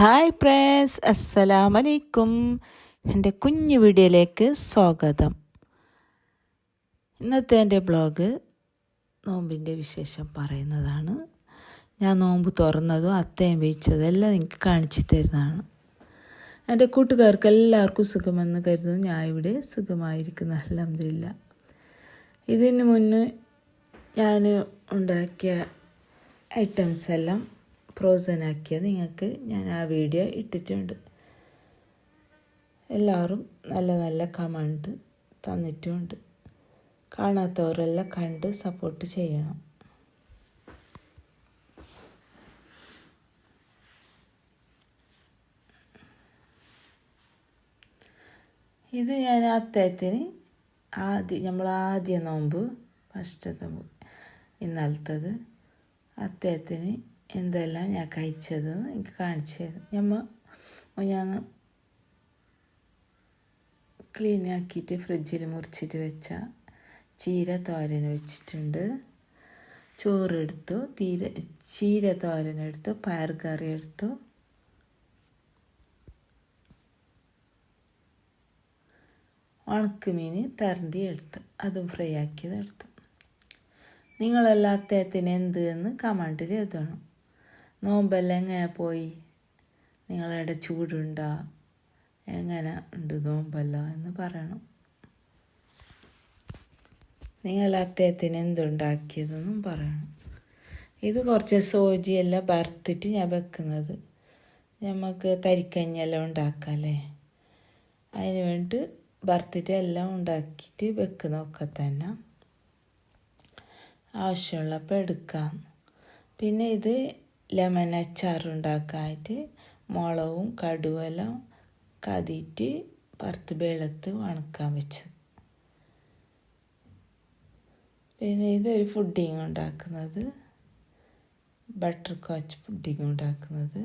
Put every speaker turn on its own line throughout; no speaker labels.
Hi praise അസ്സലാം അലൈക്കും എന്റെ കുഞ്ഞു വീഡിയോയിലേക്ക് സ്വാഗതം. ഇന്നത്തെ എന്റെ ബ്ലോഗ് നോമ്പിന്റെ വിശേഷം പറയുന്നതാണ്. ഞാൻ നോമ്പ് തുറന്നതും അത്തയും വെച്ചതും എല്ലാം നിങ്ങൾക്ക് കാണിച്ചു തരുന്നതാണ്. എന്റെ കൂട്ടുകാർക്ക് എല്ലാവർക്കും സുഖമെന്ന് കരുതുന്നു. ഞാൻ ഇവിടെ സുഖമായിരിക്കുന്നു. അലഹമില്ല ഇതിന് മുന്നേ ഞാൻ ഉണ്ടാക്കിയ ഐറ്റംസ് എല്ലാം ആക്കിയത് നിങ്ങൾക്ക് ഞാൻ ആ വീഡിയോ ഇട്ടിട്ടുണ്ട്. എല്ലാവരും നല്ല നല്ല കമന്റ് തന്നിട്ടുമുണ്ട് കാണാത്തവരെല്ലാം കണ്ട് സപ്പോർട്ട് ചെയ്യണം. ഇത് ഞാൻ അത്തയത്തിന് ആദ്യം നമ്മൾ ആദ്യ നോമ്പ് ഫസ്റ്റത്തെ ഇന്നലത്തത്. അത്തയത്തിന് എന്തെല്ലാം ഞാൻ കഴിച്ചത് എനിക്ക് കാണിച്ചു തരും. ഞമ്മ ഞാൻ ക്ലീൻ ആക്കിയിട്ട് ഫ്രിഡ്ജിൽ മുറിച്ചിട്ട് വെച്ച ചീര തോരൻ വെച്ചിട്ടുണ്ട്. ചോറെടുത്തു തീര ചീര തോരൻ എടുത്തു പയർ കറി എടുത്തു. ഉണക്കമീൻ തരണ്ടി എടുത്തു. അതും ഫ്രൈ ആക്കിയത് എടുത്തു. നിങ്ങളെല്ലാ അത്തേത്തിന് എന്ത് എന്ന് കമന്റിൽ എഴുതണം. നോമ്പെല്ലാം എങ്ങനെ പോയി? നിങ്ങളുടെ ചൂടുണ്ടോ? എങ്ങനെ ഉണ്ട് നോമ്പല്ലോ എന്ന് പറയണം. നിങ്ങൾ അദ്ദേഹത്തിന് എന്തുണ്ടാക്കിയതെന്നും പറയണം. ഇത് കുറച്ച് സോജിയെല്ലാം വറുത്തിട്ട് ഞാൻ വെക്കുന്നത്. നമുക്ക് തരിക്കഞ്ഞെല്ലാം ഉണ്ടാക്കാമല്ലേ അതിന് വേണ്ടി വറുത്തിട്ട് എല്ലാം ഉണ്ടാക്കിയിട്ട് വെക്കുന്നതൊക്കെ തന്നെ. ആവശ്യമുള്ളപ്പോൾ എടുക്കാം. പിന്നെ ഇത് ലെമൺ അച്ചാർ ഉണ്ടാക്കാനായിട്ട് മുളകും കടുവെല്ലാം കതിയിട്ട് പറത്ത് വെളുത്ത് ഉണക്കാൻ വെച്ചത് പിന്നെ ഇതൊരു ഫുഡിങ് ഉണ്ടാക്കുന്നത് ബട്ടർ കോച്ച് പുഡിങ് ഉണ്ടാക്കുന്നത്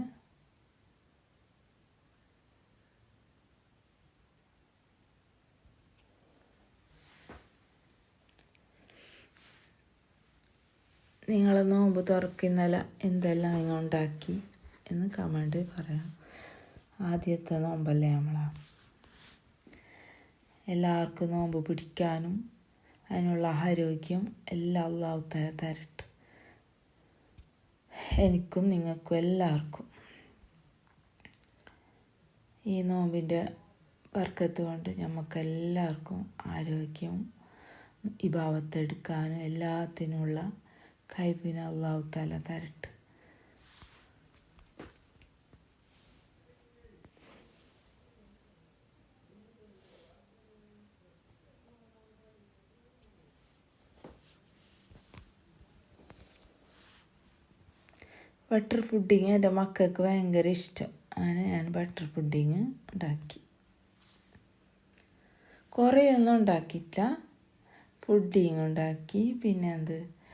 നിങ്ങൾ നോമ്പ് തുറക്കുന്നല്ല എന്തെല്ലാം നിങ്ങൾ ഉണ്ടാക്കി എന്ന് കമന്റ് പറയാം. ആദ്യത്തെ നോമ്പല്ലേ നമ്മളാ? എല്ലാവർക്കും നോമ്പ് പിടിക്കാനും അതിനുള്ള ആരോഗ്യം എല്ലാം അള്ളാഹു തല തരട്ടെ. എനിക്കും നിങ്ങൾക്കും എല്ലാവർക്കും. ഈ നോമ്പിന്റെ വർക്കത്ത് കൊണ്ട് നമുക്കെല്ലാവർക്കും ആരോഗ്യവും വിഭാവത്തെടുക്കാനും എല്ലാത്തിനുമുള്ള കൈപ്പിന് അള്ളാഹു തല തരട്ട്. ബട്ടർ പുഡിങ് എന്റെ മക്കൾക്ക് ഭയങ്കര ഇഷ്ടം. അങ്ങനെ ഞാൻ ബട്ടർ പുഡിങ് ഉണ്ടാക്കി. കുറേയൊന്നും ഉണ്ടാക്കിയിട്ടില്ല. പുഡിങ് ഉണ്ടാക്കി. പിന്നെ എന്ത്?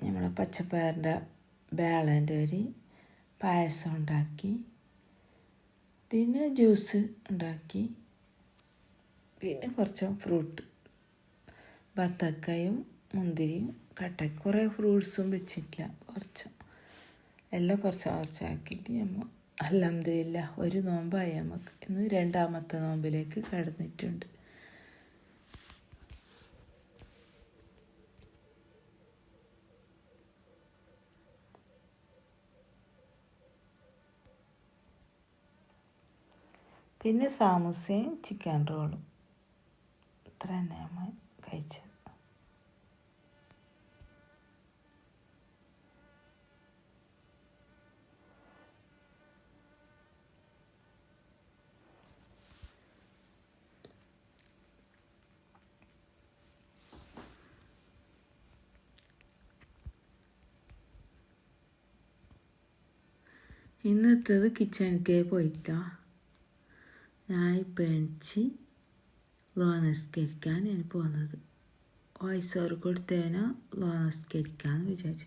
നമ്മളെ പച്ചപ്പയറിന്റെ ബേളേന്റെ ഒരു പായസം ഉണ്ടാക്കി പിന്നെ ജ്യൂസ് ഉണ്ടാക്കി പിന്നെ കുറച്ച് ഫ്രൂട്ട് ബത്തക്കയും മുന്തിരിയും കട്ട കുറേ ഫ്രൂട്ട്സും വെച്ചിട്ടില്ല കുറച്ച് എല്ലാം കുറച്ച് കുറച്ചാക്കിയിട്ട് നമ്മൾ അലഹമില്ല ഒരു നോമ്പായി നമുക്ക് ഇന്ന് രണ്ടാമത്തെ നോമ്പിലേക്ക് കടന്നിട്ടുണ്ട്. പിന്നെ സാമൂസയും ചിക്കൻ റോളും ഇത്ര തന്നെ നമ്മൾ കഴിച്ചത്. ഇന്നത്തേത് കേ പോയിട്ടാ. ഞാൻ പേണിച്ച് എണിച്ച് ലോ നിസ്കരിക്കാൻ ഞാൻ പോകുന്നത് വോയിസ് ഓവർ കൊടുത്തതിനാ ലോ നിസ്കരിക്കാമെന്ന് വിചാരിച്ചു.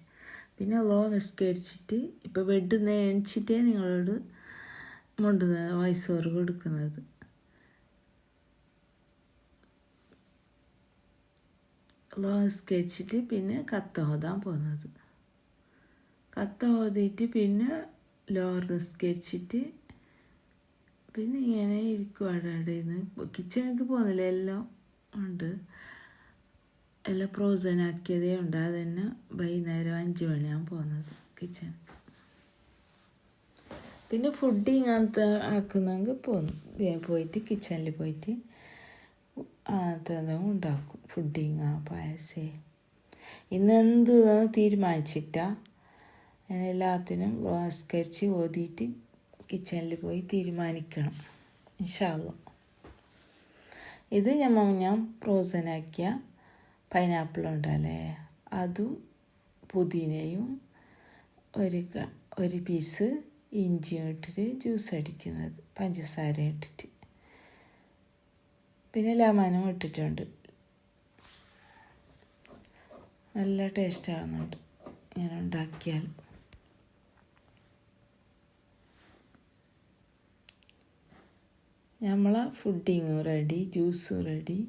പിന്നെ ലോ നിസ്കരിച്ചിട്ട് ഇപ്പോൾ ബെഡ് നേണിച്ചിട്ടേ നിങ്ങളോട് മുണ്ടുന്നത് വയസ്സോറ് കൊടുക്കുന്നത്. ലോ നിസ്കരിച്ചിട്ട് പിന്നെ കത്ത ഓതാൻ പോകുന്നത് കത്ത ഓതിയിട്ട് പിന്നെ ലോർ നിസ്കരിച്ചിട്ട് പിന്നെ ഇങ്ങനെ ഇരിക്കും അവിടെ ഇരുന്ന്. കിച്ചണിലേക്ക് പോകുന്നില്ല എല്ലാം ഉണ്ട്. എല്ലാം ഫ്രോസൺ ആക്കിയതേ ഉണ്ട്. അത് തന്നെ വൈകുന്നേരം അഞ്ച് മണിയാകും പോകുന്നത് കിച്ചൺ പിന്നെ ഫുഡ് ഇങ്ങനത്തെ ആക്കുന്നെങ്കിൽ പോന്നു പോയിട്ട് കിച്ചണിൽ പോയിട്ട് അങ്ങനത്തെ ഉണ്ടാക്കും. ഫുഡിങ് പായസേ. ഇന്ന് എന്ത് തീരുമാനിച്ചിട്ടാ? എല്ലാത്തിനും നമസ്കരിച്ച് ഓതിയിട്ട് കിച്ചണിൽ പോയി തീരുമാനിക്കണം. ഇൻഷാല്ല ഇത് ഞമ്മ ഞാൻ ഫ്രോസനാക്കിയ പൈനാപ്പിൾ ഉണ്ടല്ലേ? അതും പുതിനയും ഒരു ഒരു പീസ് ഇഞ്ചിയും ഇട്ടിട്ട് ജ്യൂസ് അടിക്കുന്നത്. പഞ്ചസാര ഇട്ടിട്ട്. പിന്നെ ലമനും ഇട്ടിട്ടുണ്ട്. നല്ല ടേസ്റ്റ് ആകുന്നുണ്ട് ഇങ്ങനെ ഉണ്ടാക്കിയാൽ. നമ്മളെ ഫുഡിങ് റെഡി ജ്യൂസ് റെഡി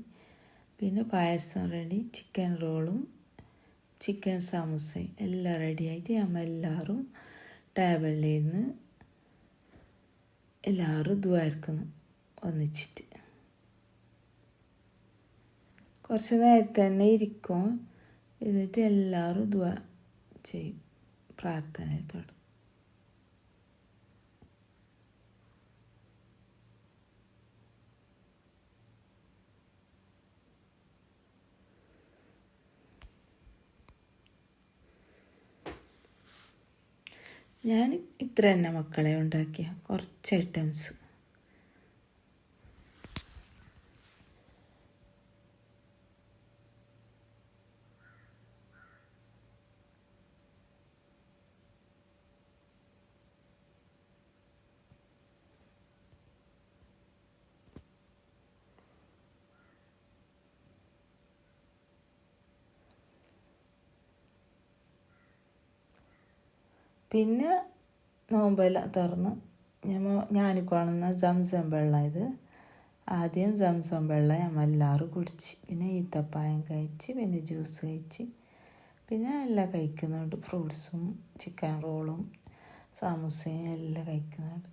പിന്നെ പായസം റെഡി ചിക്കൻ റോളും ചിക്കൻ സമൂസയും എല്ലാം റെഡിയായിട്ട് നമ്മൾ എല്ലാവരും ടേബിളിൽ നിന്ന് എല്ലാവരും ദ്വാരക്കുന്നു ഒന്നിച്ചിട്ട്. കുറച്ച് നേരത്തെ തന്നെ ഇരിക്കും. എന്നിട്ട് എല്ലാവരും ദ്വാ ചെയ്യും പ്രാർത്ഥനയത്തോടെ ഞാൻ ഇത്ര തന്നെ മക്കളെ ഉണ്ടാക്കിയ. കുറച്ച് ഐറ്റംസ് പിന്നെ നോമ്പെല്ലാം തുറന്ന് ഞമ്മ ഞാൻ കാണുന്ന സംസം വെള്ളം ഇത്. ആദ്യം സംസം വെള്ളം ഞമ്മ എല്ലാവരും കുടിച്ച്. പിന്നെ ഈത്തപ്പായം കഴിച്ച് പിന്നെ ജ്യൂസ് കഴിച്ച് പിന്നെ എല്ലാം കഴിക്കുന്നുണ്ട്. ഫ്രൂട്ട്സും ചിക്കൻ റോളും സമൂസയും എല്ലാം കഴിക്കുന്നുണ്ട്.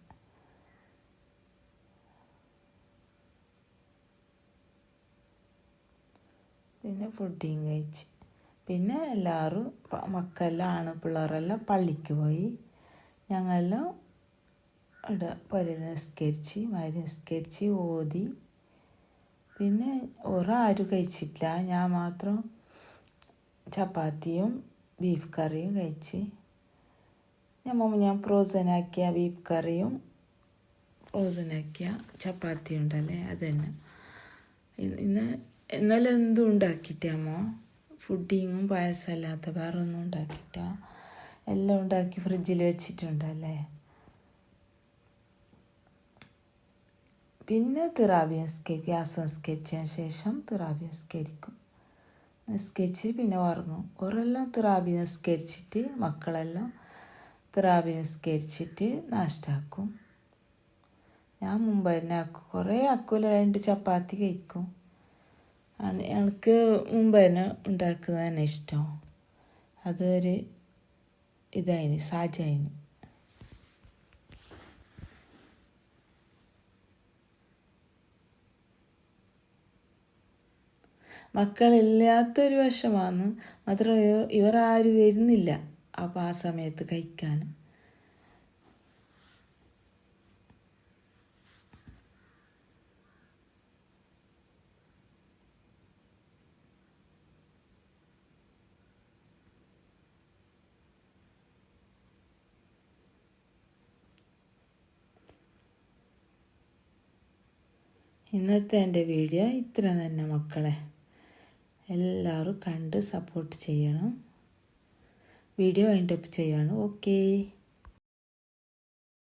പിന്നെ ഫുഡിങ് കഴിച്ച്. പിന്നെ എല്ലാവരും മക്കളെല്ലാം ആണ് പിള്ളേരെല്ലാം പള്ളിക്ക് പോയി. ഞങ്ങളെല്ലാം ഇവിടെ പുരയിൽ നിസ്കരിച്ച് മാരി നിസ്കരിച്ച് ഓതി. പിന്നെ ഒരാരും കഴിച്ചിട്ടില്ല. ഞാൻ മാത്രം ചപ്പാത്തിയും ബീഫ് കറിയും കഴിച്ച്. ഞാൻ ഞാൻ ഫ്രോസനാക്കിയ ബീഫ് കറിയും ഫ്രോസനാക്കിയ ചപ്പാത്തി ഉണ്ടല്ലേ അത് തന്നെ. ഇന്ന് ഇന്നലെ എന്തും ഉണ്ടാക്കിയിട്ടാമോ പായസം അല്ലാത്ത വേറെ ഒന്നും ഉണ്ടാക്കിയിട്ട. എല്ലാം ഉണ്ടാക്കി ഫ്രിഡ്ജിൽ വെച്ചിട്ടുണ്ടല്ലേ? പിന്നെ തിറാബി നിസ്കരിക്കും ഗ്യാസ് നിസ്കരിച്ചതിന് ശേഷം തിറാബി നിസ്കരിക്കും. നിസ്കരിച്ച് പിന്നെ ഉറങ്ങും. ഓരെല്ലാം തിറാബി നിസ്കരിച്ചിട്ട് മക്കളെല്ലാം തിറാബി നിസ്കരിച്ചിട്ട് നാഷ്ടാക്കും. ഞാൻ മുമ്പ് തന്നെ ആക്കും. കുറേ ആക്കൂല. രണ്ട് ചപ്പാത്തി കഴിക്കും. എനിക്ക് മുമ്പ് തന്നെ ഉണ്ടാക്കുന്നത് തന്നെ ഇഷ്ടം. അതൊരു ഇതായിന് സാജായിന്. മക്കളില്ലാത്തൊരു വശമാണ് മാത്രം ഇവർ ആരും വരുന്നില്ല. അപ്പോൾ ആ സമയത്ത് കഴിക്കാൻ ഇന്നത്തെ എന്റെ വീഡിയോ ഇത്ര തന്നെ മക്കളെ. എല്ലാവരും കണ്ട് സപ്പോർട്ട് ചെയ്യണം. വീഡിയോ വൈൻഡപ്പ് ചെയ്യണം. ഓക്കേ